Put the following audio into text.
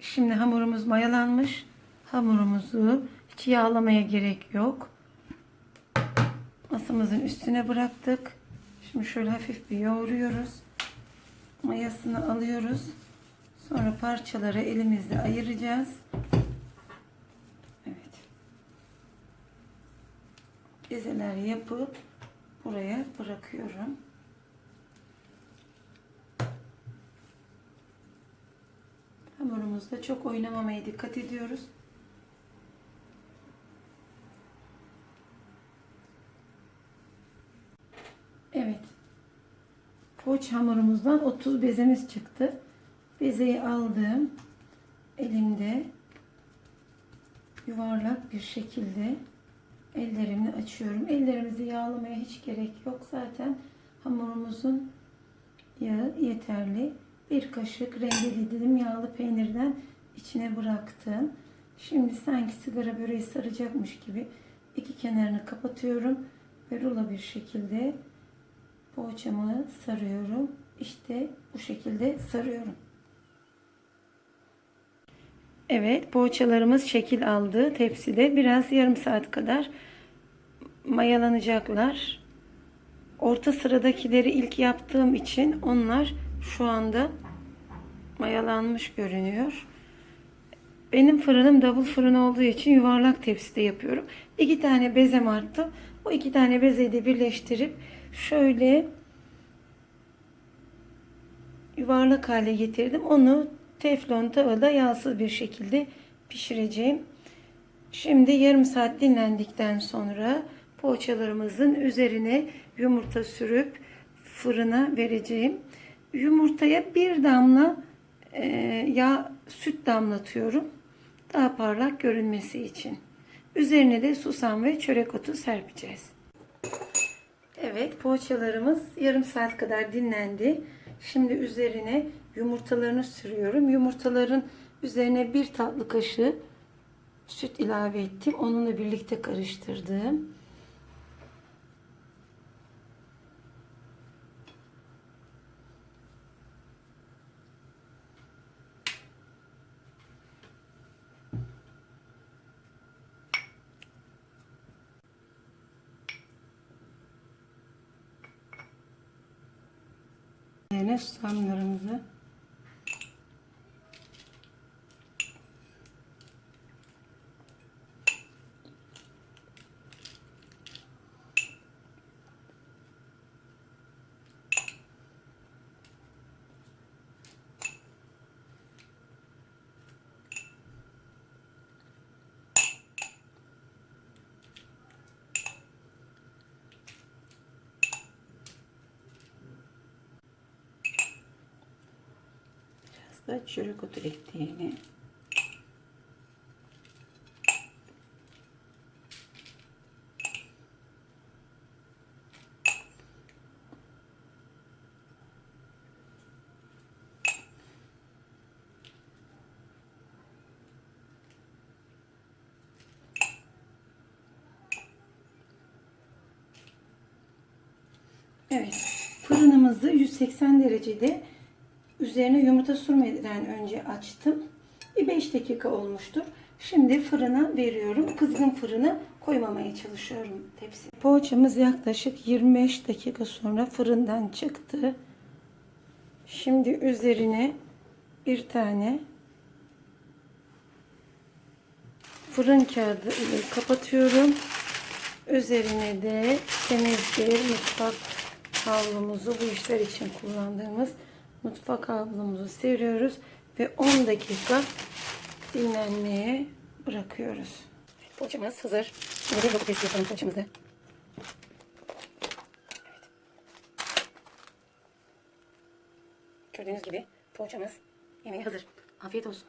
Şimdi hamurumuz mayalanmış. Hamurumuzu hiç yağlamaya gerek yok. Masamızın üstüne bıraktık. Şimdi şöyle hafif bir yoğuruyoruz. Mayasını alıyoruz. Sonra parçaları elimizle ayıracağız. Evet. Bezeler yapıp buraya bırakıyorum. Hamurumuzda çok oynamamaya dikkat ediyoruz. Evet. Poğaça hamurumuzdan 30 bezemiz çıktı. Bezeyi aldım. Elimde yuvarlak bir şekilde ellerimle açıyorum. Ellerimizi yağlamaya hiç gerek yok. Zaten hamurumuzun yağı yeterli. Bir kaşık rendeli dilim yağlı peynirden içine bıraktım. Şimdi sanki sigara böreği saracakmış gibi iki kenarını kapatıyorum ve rulo bir şekilde poğaçamı sarıyorum. İşte bu şekilde sarıyorum. Evet, poğaçalarımız şekil aldı tepside. Biraz yarım saat kadar mayalanacaklar. Orta sıradakileri ilk yaptığım için onlar şu anda mayalanmış görünüyor. Benim fırınım double fırın olduğu için yuvarlak tepside yapıyorum. İki tane bezem arttı. Bu iki tane bezeyi de birleştirip şöyle yuvarlak hale getirdim. Onu teflon tavada yağsız bir şekilde pişireceğim. Şimdi yarım saat dinlendikten sonra poğaçalarımızın üzerine yumurta sürüp fırına vereceğim. Yumurtaya bir damla e, yağ süt damlatıyorum. Daha parlak görünmesi için. Üzerine de susam ve çörek otu serpeceğiz. Evet poğaçalarımız yarım saat kadar dinlendi. Şimdi üzerine yumurtalarını sürüyorum. Yumurtaların üzerine bir tatlı kaşığı süt ilave ettim. Onunla birlikte karıştırdım. Üzerine susamlarımızı biraz da çörek otu ekleyelim. Evet, fırınımızı 180 derecede üzerine yumurta sürmeden önce açtım. Bir 5 dakika olmuştur. Şimdi fırına veriyorum. Kızgın fırına koymamaya çalışıyorum tepsi. Poğaçamız yaklaşık 25 dakika sonra fırından çıktı. Şimdi üzerine bir tane fırın kağıdı ile kapatıyorum. Üzerine de temiz bir mutfak havlumuzu bu işler için kullandığımız mutfak havlumuzu seriyoruz ve 10 dakika dinlenmeye bırakıyoruz. Poğaçamız hazır. Şimdi de domates yapalım poğaçamızı. Evet. Gördüğünüz gibi poğaçamız yemeğe hazır. Afiyet olsun.